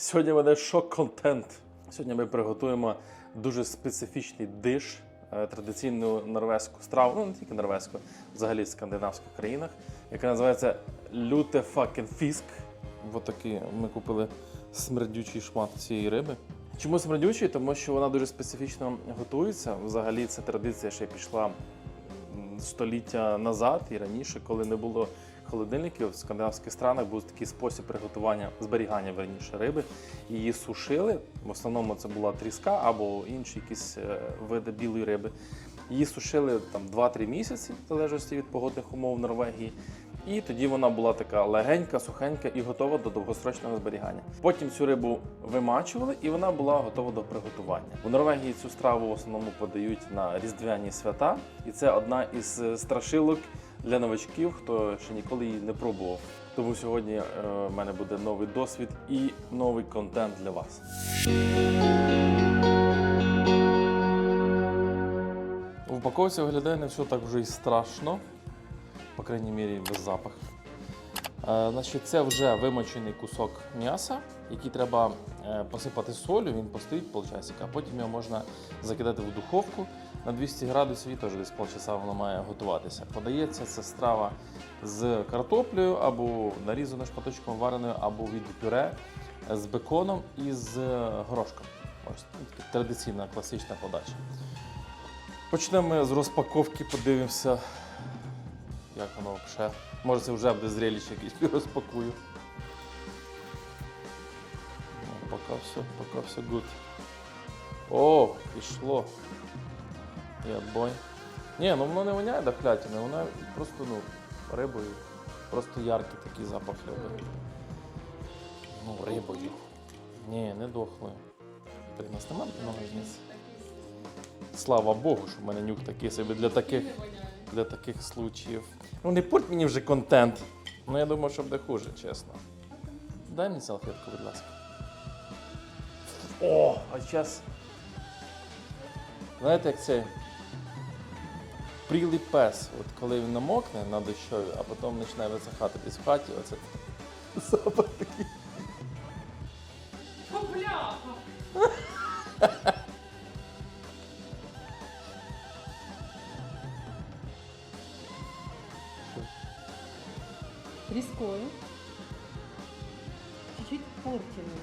Сьогодні буде шок-контент. Сьогодні ми приготуємо дуже специфічний диш, е, традиційну норвезьку страву, ну не тільки норвезьку, взагалі в скандинавських країнах, яка називається люте факен фіск. Ось такий ми купили смердючий шмат цієї риби. Чому смердючий? Тому що вона дуже специфічно готується. Взагалі, ця традиція ще пішла століття назад і раніше, коли не було холодильників в скандинавських странах, був такий спосіб приготування зберігання верніше риби. Її сушили. В основному це була тріска або інші якісь е, види білої риби. Її сушили там 2-3 місяці, в залежності від погодних умов в Норвегії. І тоді вона була така легенька, сухенька і готова до довгосрочного зберігання. Потім цю рибу вимачували, і вона була готова до приготування. У Норвегії цю страву в основному подають на різдвяні свята, і це одна із е, страшилок для новачків, хто ще ніколи її не пробував. Тому сьогодні е, в мене буде новий досвід і новий контент для вас. Упаковці виглядає не все так вже і страшно, по крайній мірі без запаху. Е, значить, це вже вимочений кусок м'яса, який треба е, посипати солью, він постоїть а потім його можна закидати в духовку на 200 градусів і теж десь полчаса воно має готуватися. Подається ця страва з картоплею або нарізаною шматочком вареною, або від пюре е, з беконом і з горошком. Ось традиційна класична подача. Почнемо з розпаковки, подивимося, як воно взагалі. Може це вже буде зрелище якесь розпакую. Ну, поки все, поки все good. О, пішло. Я бой. Ні, ну воно не воняє до клятини, воно просто ну, рибою. Просто яркий такий запах риби. Ну, рибою. Ні, не дохлою. У нас немає много різниці. Слава Богу, що в мене нюх такий собі для таких, для таких случаїв. Ну не порть мені вже контент. Ну я думаю, що буде хуже, чесно. Дай мені салфетку, будь ласка. О, а зараз. Знаєте, як це? Прілий пес. От коли він намокне на дощові, а потім починає висихати десь в хаті, оце запах такий. Рискую. Чуть-чуть порченый.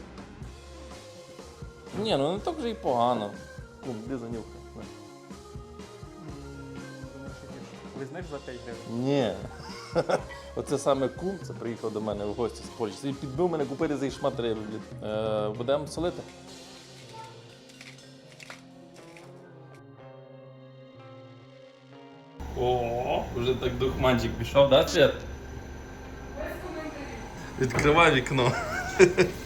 Ні, ну не так вже і погано. Ну, де занюхай. Візьмеш за 5 гривень? Ні. Оце саме кум, це приїхав до мене в гості з Польщі. Він підбив мене купити цей шмат риби. Е, будемо солити. О, вже так духманчик пішов, да, Свят? Відкривай вікно.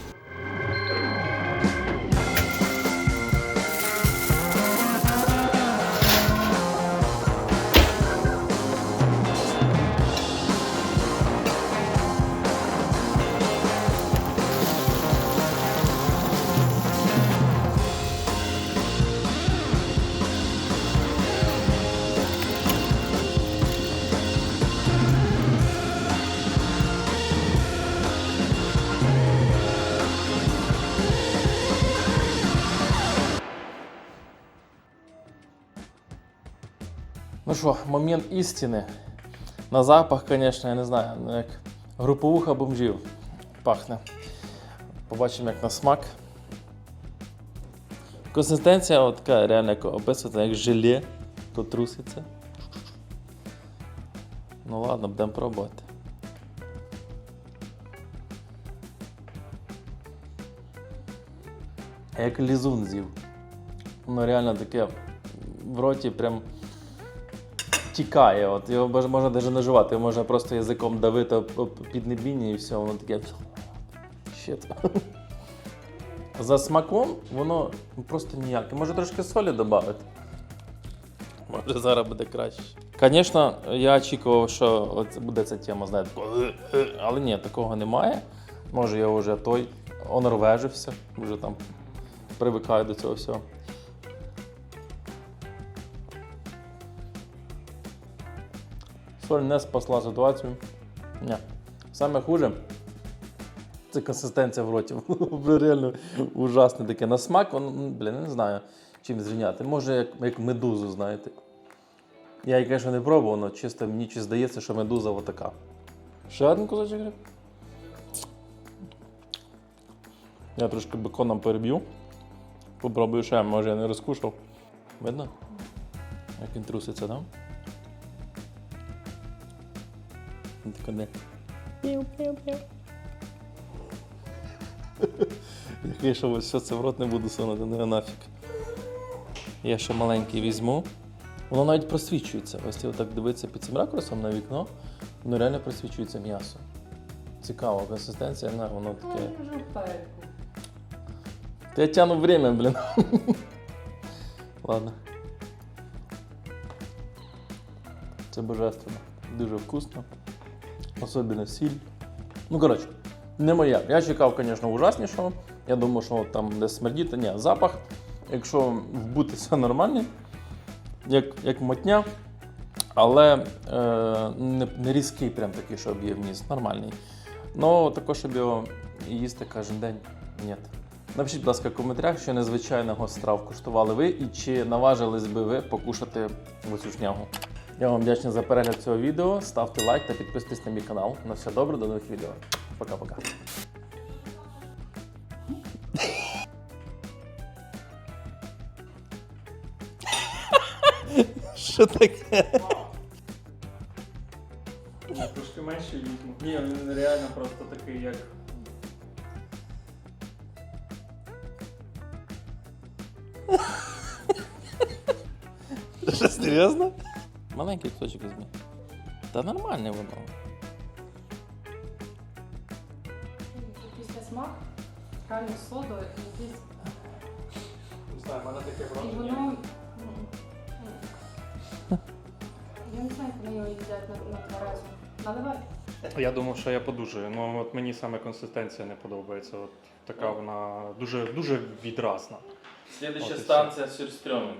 що, момент істини. На запах, звісно, я не знаю, ну, як груповуха бомжів пахне. Побачимо, як на смак. Консистенція така реально як описується, як желе, то труситься. Ну ладно, будемо пробувати. Як лізун з'їв. Воно реально таке в роті прям тікає. От його можна навіть не жувати, його можна просто язиком давити об піднебіння і все, воно таке. Щит. За смаком воно просто ніяке. Може трошки солі додати. Може зараз буде краще. Звісно, я очікував, що буде ця тема, знаєте, але ні, такого немає. Може, я вже той онорвежився, вже там привикаю до цього всього. Соль не спасла ситуацію. Ні. Саме хуже, Це консистенція в роті. Реально ужасне таке. На смак, он, блін, я не знаю, чим зрівняти. Може, як, як медузу, знаєте. Я її, звісно, не пробував, але чисто мені чи здається, що медуза отака. Ще один кусочок гриб. Я трошки беконом переб'ю. Попробую ще, може я не розкушав. Видно? Як він труситься, так? Він таке де. Який що ось все це в рот не буду сунути, не нафіг. Я ще маленький візьму. Воно навіть просвічується. Ось ти отак дивитися під цим ракурсом на вікно, воно реально просвічується м'ясо. Цікава консистенція, не, воно Ну, таке. Та я тяну время, блін. Ладно. Це божественно. Дуже вкусно. Особливо сіль. Ну, коротше, не моя. Я чекав, звісно, ужаснішого. Я думав, що там десь смердіти. Ні, запах. Якщо вбути все нормально, як, як мотня, але е, не, не різкий, прям такий, щоб є вниз. Нормальний. Ну, також, щоб його їсти кожен день. Ні. Напишіть, будь ласка, в коментарях, що незвичайного страв куштували ви і чи наважились би ви покушати оцю шнягу. Я вам вдячний за перегляд цього відео. Ставте лайк та підписуйтесь на мій канал. На все добре, до нових відео. Пока-пока. Що таке? Я трошки менше візьму. Ні, він реально просто такий, як. Що, серйозно? Маленький кусочок візьми. Та нормальне воно. Після смак, реально сода і якийсь. Не знаю, в мене таке І враження. воно. м, м. Я не знаю, як вони його їдять на, на тверезу. Наливай. Я думав, що я подужую. Ну от мені саме консистенція не подобається. От така вона дуже дуже відразна. Слідуюча От і все. станція Сюрстрьомінг.